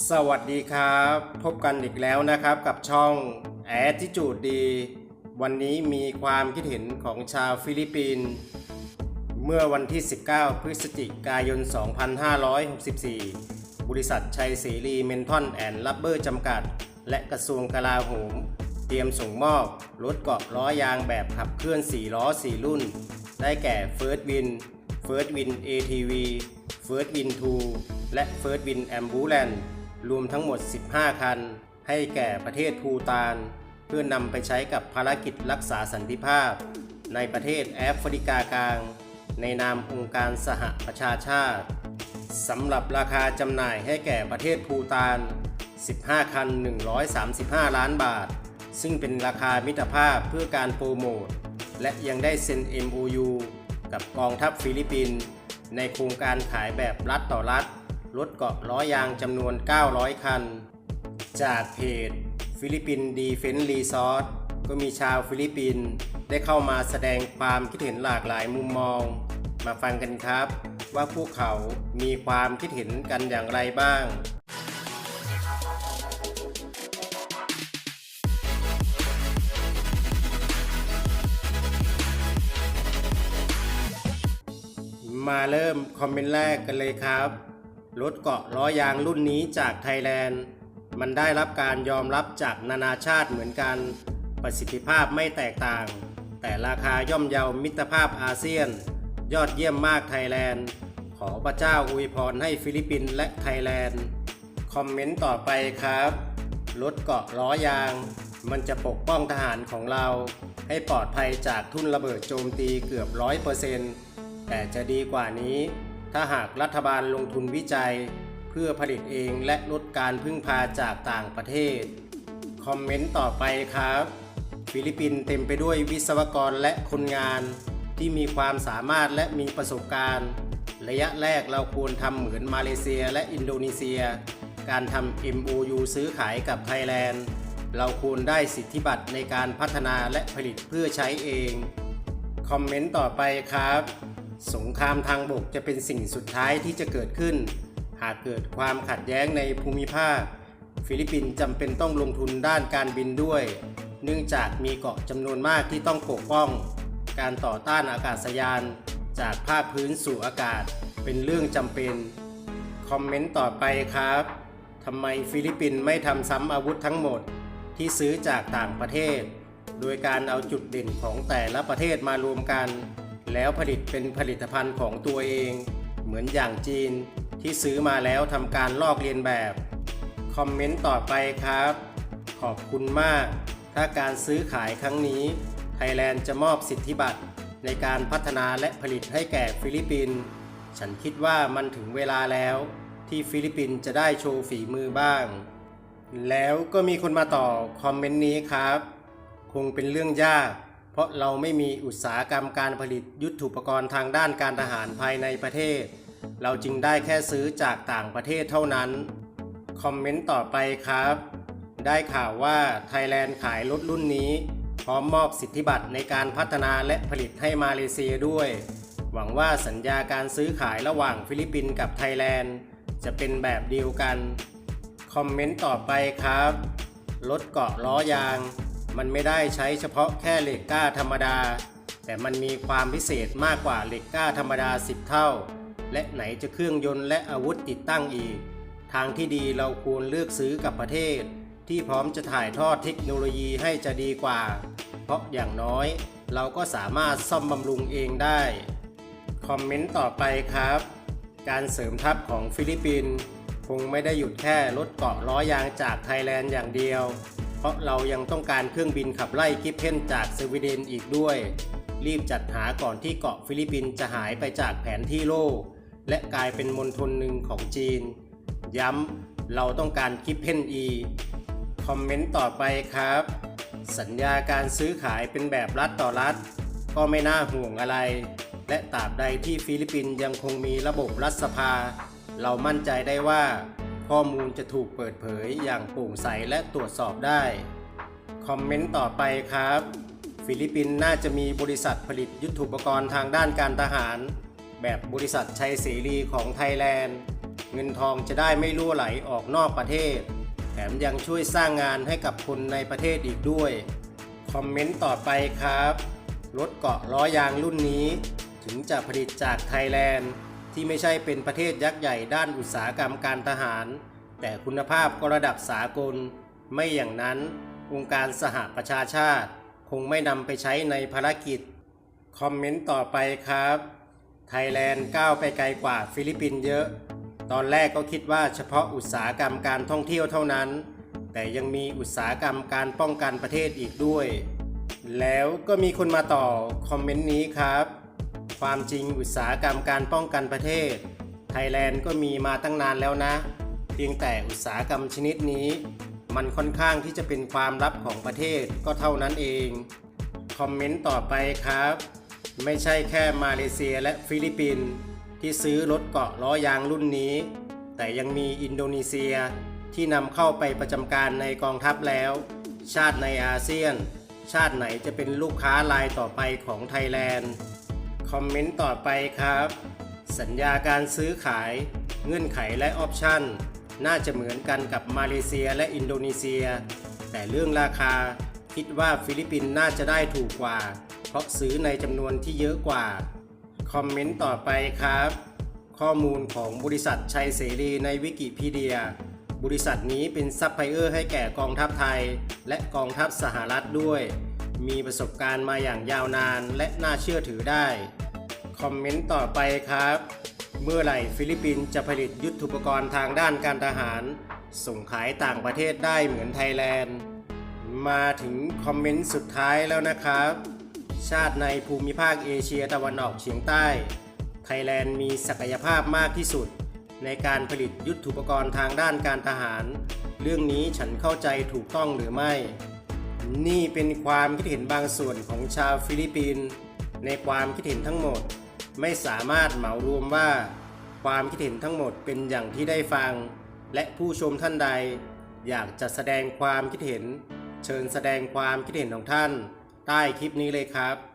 สวัสดีครับ พบกันอีกแล้วนะครับกับช่องแอดที่จูดดี วันนี้มีความคิดเห็นของชาวฟิลิปปินส์เมื่อวันที่ 19 พฤศจิกายน 2564 บริษัทชัยเสรีเมนทอนแอนด์ลับเบอร์จำกัด และกระทรวงกลาโหม เตรียมส่งมอบรถเกาะล้อยางแบบขับเคลื่อน 4 ล้อ 4 รุ่น ได้แก่ First Win First Win ATV First Win 2และ First Win Ambulance รวมทั้งหมด 15 คัน ให้แก่ประเทศภูตาน เพื่อนำไปใช้กับภารกิจรักษาสันติภาพ ในประเทศแอฟริกากลาง ในนามองค์การสหประชาชาติสำหรับราคาจำหน่ายให้แก่ประเทศภูตาน 15 คัน 135 ล้านบาท ซึ่งเป็นราคามิตรภาพเพื่อการโปรโมท และยังได้เซ็น MOU กับกองทัพฟิลิปปินส์ในโครงการขายแบบรัฐต่อรัฐ รถเกาะล้อยางจำนวน 900 คัน จากเพจฟิลิปปินดีเฟน s ์รีสอร์ทก็มีชาวฟิลิปปินส์ได้เข้ามาแสดงความคิดเห็นหลากหลายมุมมอง มาฟังกันครับ ว่าพวกเขามีความคิดเห็นกันอย่างไรบ้างมาเริ่มคอมเมนต์แรกกันเลยครับ รถเกาะล้อยางรุ่นนี้จากไทยแลนด์ มันได้รับการยอมรับจากนานาชาติเหมือนกัน ประสิทธิภาพไม่แตกต่าง แต่ราคาย่อมเยามิตรภาพอาเซียน ยอดเยี่ยมมากไทยแลนด์ ขอพระเจ้าอวยพรให้ฟิลิปปินส์และไทยแลนด์ คอมเมนต์ต่อไปครับ รถเกาะล้อยาง มันจะปกป้องทหารของเรา ให้ปลอดภัยจากทุ่นระเบิดโจมตีเกือบร้อยเปอร์เซ็นต์แต่จะดีกว่านี้ ถ้าหากรัฐบาลลงทุนวิจัย เพื่อผลิตเองและลดการพึ่งพาจากต่างประเทศ คอมเมนต์ต่อไปครับ ฟิลิปปินส์เต็มไปด้วยวิศวกรและคนงาน ที่มีความสามารถและมีประสบการณ์ ระยะแรกเราควรทำเหมือนมาเลเซียและอินโดนีเซีย การทำ MOU ซื้อขายกับไทยแลนด์เราควรได้สิทธิบัตรในการพัฒนาและผลิตเพื่อใช้เอง คอมเมนต์ต่อไปครับ สงครามทางบกจะเป็นสิ่งสุดท้ายที่จะเกิดขึ้น หากเกิดความขัดแย้งในภูมิภาค ฟิลิปปินส์จำเป็นต้องลงทุนด้านการบินด้วย เนื่องจากมีเกาะจำนวนมากที่ต้องปกป้อง การต่อต้านอากาศยาน จากภาคพื้นสู่อากาศ เป็นเรื่องจำเป็น คอมเมนต์ต่อไปครับทำไมฟิลิปปินส์ไม่ทำซ้ำอาวุธทั้งหมดที่ซื้อจากต่างประเทศ โดยการเอาจุดเด่นของแต่ละประเทศมารวมกัน แล้วผลิตเป็นผลิตภัณฑ์ของตัวเอง เหมือนอย่างจีนที่ซื้อมาแล้วทำการลอกเลียนแบบ คอมเมนต์ต่อไปครับ ขอบคุณมาก ถ้าการซื้อขายครั้งนี้ไทยแลนด์จะมอบสิทธิบัตรในการพัฒนาและผลิตให้แก่ฟิลิปปินส์ฉันคิดว่ามันถึงเวลาแล้ว ที่ฟิลิปปินส์จะได้โชว์ฝีมือบ้าง แล้วก็มีคนมาต่อคอมเมนต์นี้ครับ คงเป็นเรื่องยาก เพราะเราไม่มีอุตสาหกรรมการผลิตยุทโธปกรณ์ทางด้านการทหารภายในประเทศ เราจึงได้แค่ซื้อจากต่างประเทศเท่านั้น คอมเมนต์ต่อไปครับ ได้ข่าวว่าไทยแลนด์ขายรถรุ่นนี้ พร้อมมอบสิทธิบัตรในการพัฒนาและผลิตให้มาเลเซียด้วย หวังว่าสัญญาการซื้อขายระหว่างฟิลิปปินส์กับไทยแลนด์ จะเป็นแบบเดียวกัน คอมเมนต์ต่อไปครับ รถเกาะล้อยาง มันไม่ได้ใช้เฉพาะแค่เหล็กกล้าธรรมดา แต่มันมีความพิเศษมากกว่าเหล็กกล้าธรรมดา 10 เท่า และไหนจะเครื่องยนต์และอาวุธติดตั้งอีก ทางที่ดีเราควรเลือกซื้อกับประเทศ ที่พร้อมจะถ่ายทอดเทคโนโลยีให้จะดีกว่า เพราะอย่างน้อย เราก็สามารถซ่อมบำรุงเองได้ คอมเมนต์ต่อไปครับ การเสริมทัพของฟิลิปปินส์คงไม่ได้หยุดแค่รถเกาะล้อยางจากไทยแลนด์อย่างเดียว เพราะเรายังต้องการเครื่องบินขับไล่กิฟเพนจากสวีเดนอีกด้วย รีบจัดหาก่อนที่เกาะฟิลิปปินส์จะหายไปจากแผนที่โลก และกลายเป็นมณฑลหนึ่งของจีน ย้ำเราต้องการกิฟเพนอีคอมเมนต์ต่อไปครับ สัญญาการซื้อขายเป็นแบบรัฐต่อรัฐ ก็ไม่น่าห่วงอะไร และตราบใดที่ฟิลิปปินส์ยังคงมีระบบรัฐสภา เรามั่นใจได้ว่า ข้อมูลจะถูกเปิดเผยอย่างโปร่งใสและตรวจสอบได้ คอมเมนต์ต่อไปครับ ฟิลิปปินส์น่าจะมีบริษัทผลิตยุทโธปกรณ์ทางด้านการทหาร แบบบริษัทชัยเสรีของไทยแลนด์ เงินทองจะได้ไม่รั่วไหลออกนอกประเทศ แถมยังช่วยสร้างงานให้กับคนในประเทศอีกด้วย คอมเมนต์ต่อไปครับ รถเกาะล้อยางรุ่นนี้ ถึงจะผลิตจากไทยแลนด์ ที่ไม่ใช่เป็นประเทศยักษ์ใหญ่ด้านอุตสาหกรรมการทหาร แต่คุณภาพก็ระดับสากล ไม่อย่างนั้น องค์การสหประชาชาติ คงไม่นำไปใช้ในภารกิจ คอมเมนต์ต่อไปครับ ไทยแลนด์ก้าวไปไกลกว่าฟิลิปปินส์เยอะ ตอนแรกก็คิดว่าเฉพาะอุตสาหกรรมการท่องเที่ยวเท่านั้น แต่ยังมีอุตสาหกรรมการป้องกันประเทศอีกด้วย แล้วก็มีคนมาต่อคอมเมนต์นี้ครับ ความจริงอุตสาหกรรมการป้องกันประเทศ ไทยแลนด์ก็มีมาตั้งนานแล้วนะ เพียงแต่อุตสาหกรรมชนิดนี้ มันค่อนข้างที่จะเป็นความลับของประเทศก็เท่านั้นเอง คอมเมนต์ต่อไปครับ ไม่ใช่แค่มาเลเซียและฟิลิปปินส์ที่ซื้อรถเกาะล้อยางรุ่นนี้ แต่ยังมีอินโดนีเซียที่นำเข้าไปประจำการในกองทัพแล้ว ชาติในอาเซียน ชาติไหนจะเป็นลูกค้ารายต่อไปของไทยแลนด์ คอมเมนต์ต่อไปครับ สัญญาการซื้อขาย เงื่อนไขและออปชั่น น่าจะเหมือนกันกับมาเลเซียและอินโดนีเซีย แต่เรื่องราคาคิดว่าฟิลิปปินส์น่าจะได้ถูกกว่า เพราะซื้อในจำนวนที่เยอะกว่า คอมเมนต์ต่อไปครับ ข้อมูลของบริษัทชัยเสรีในวิกิพีเดีย บริษัทนี้เป็นซัพพลายเออร์ให้แก่กองทัพไทย และกองทัพสหรัฐด้วย มีประสบการณ์มาอย่างยาวนานและน่าเชื่อถือได้ คอมเมนต์ต่อไปครับ เมื่อไหร่ฟิลิปปินส์จะผลิตยุทโธปกรณ์ทางด้านการทหาร ส่งขายต่างประเทศได้เหมือนไทยแลนด์ มาถึงคอมเมนต์สุดท้ายแล้วนะครับ ชาติในภูมิภาคเอเชียตะวันออกเฉียงใต้ ไทยแลนด์มีศักยภาพมากที่สุด ในการผลิตยุทโธปกรณ์ทางด้านการทหาร เรื่องนี้ฉันเข้าใจถูกต้องหรือไม่ นี่เป็นความคิดเห็นบางส่วนของชาวฟิลิปปินส์ในความคิดเห็นทั้งหมด ไม่สามารถเหมารวมว่า ความคิดเห็นทั้งหมดเป็นอย่างที่ได้ฟัง และผู้ชมท่านใด อยากจะแสดงความคิดเห็น เชิญแสดงความคิดเห็นของท่าน ใต้คลิปนี้เลยครับ